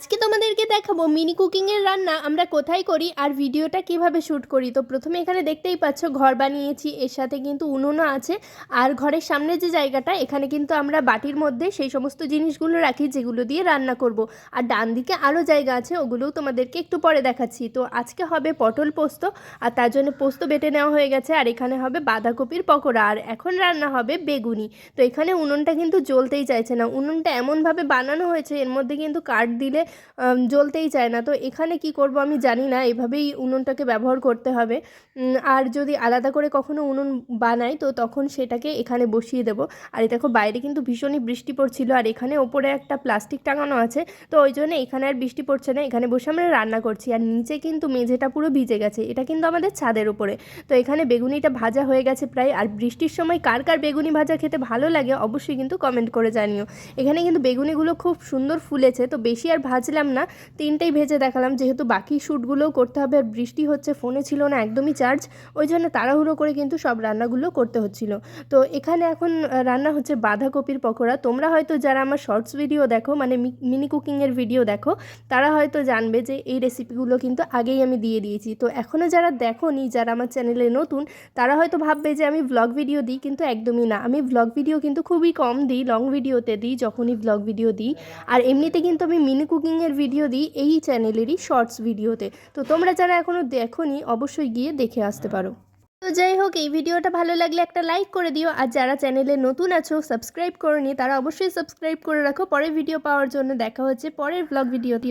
আজকে তোমাদেরকে দেখাবো মিনি কুকিংয়ের রান্না। আমরা কোথায় করি আর ভিডিওটা কীভাবে শ্যুট করি? তো প্রথমে এখানে দেখতেই পাচ্ছ, ঘর বানিয়েছি। এর সাথে কিন্তু উনুনও আছে। আর ঘরের সামনে যে জায়গাটা, এখানে কিন্তু আমরা বাটির মধ্যে সেই সমস্ত জিনিসগুলো রাখি, যেগুলো দিয়ে রান্না করব। আর ডান দিকে আরও জায়গা আছে, ওগুলোও তোমাদেরকে একটু পরে দেখাচ্ছি। তো আজকে হবে পটল পোস্ত, আর তার জন্য পোস্ত বেটে নেওয়া হয়ে গেছে। আর এখানে হবে বাঁধাকপির পকোড়া, আর এখন রান্না হবে বেগুনি। তো এখানে উনুনটা কিন্তু জ্বলতেই চাইছে না। উনুনটা এমনভাবে বানানো হয়েছে, এর মধ্যে কিন্তু কাঠ দিলে জ্বলতেই চায় না। তো এখানে কি করব আমি জানি না, এভাবেই উনুনটাকে ব্যবহার করতে হবে। আর যদি আলাদা করে কখনো উনুন বানাই, তো তখন সেটাকে এখানে বসিয়ে দেবো। আর দেখো, বাইরে কিন্তু ভীষণই বৃষ্টি পড়ছিল, আর এখানে ওপরে একটা প্লাস্টিক টাঙানো আছে। তো ওই জন্য এখানে আর বৃষ্টি পড়ছে না, এখানে বসে আমরা রান্না করছি। আর নিচে কিন্তু মেঝেটা পুরো ভিজে গেছে, এটা কিন্তু আমাদের ছাদের উপরে। তো এখানে বেগুনিটা ভাজা হয়ে গেছে প্রায়। আর বৃষ্টির সময় কার কার বেগুনি ভাজা খেতে ভালো লাগে, অবশ্যই কিন্তু কমেন্ট করে জানিও। এখানে কিন্তু বেগুনিগুলো খুব সুন্দর ফুলেছে, তো বেশি আর ভাজলাম না, তিনটেই ভেজে দেখালাম, যেহেতু বাকি শ্যুটগুলোও করতে হবে আর বৃষ্টি হচ্ছে, ফোনে ছিল না, একদমই চার্জ ওই জন্য তাড়াহুড়ো করে কিন্তু সব রান্নাগুলো করতে হচ্ছিল। তো এখানে এখন রান্না হচ্ছে বাঁধাকপির পকোড়া, তোমরা হয়তো যারা আমার শর্টস ভিডিও দেখো মানে মিনি কুকিংয়ের ভিডিও দেখো, তারা হয়তো জানবে যে এই রেসিপিগুলো কিন্তু আগেই আমি দিয়ে দিয়েছি। তো এখনও যারা দেখোনি, যারা আমার চ্যানেলে নতুন, তারা হয়তো ভাববে যে আমি ব্লগ ভিডিও দিই, কিন্তু একদমই না। আমি ব্লগ ভিডিও কিন্তু খুবই কম দিই লং ভিডিওতে দিই, যখনই ব্লগ ভিডিও দিই। আর এমনিতে কিন্তু আমি মিনি কুকিংয়ের ভিডিও দিই এই চ্যানেলেরই শর্টস ভিডিওতে। তো তোমরা যারা এখনও দেখোনি, অবশ্যই গিয়ে দেখে আসতে পারো। তো যাই হোক, এই ভিডিওটা ভালো লাগলে একটা লাইক করে দিও। আর যারা চ্যানেলে নতুন আছো, সাবস্ক্রাইব করনি তারা অবশ্যই সাবস্ক্রাইব করে রাখো। পরের ভিডিও পাওয়ার জন্য দেখা হচ্ছে পরের ব্লগ ভিডিওতে।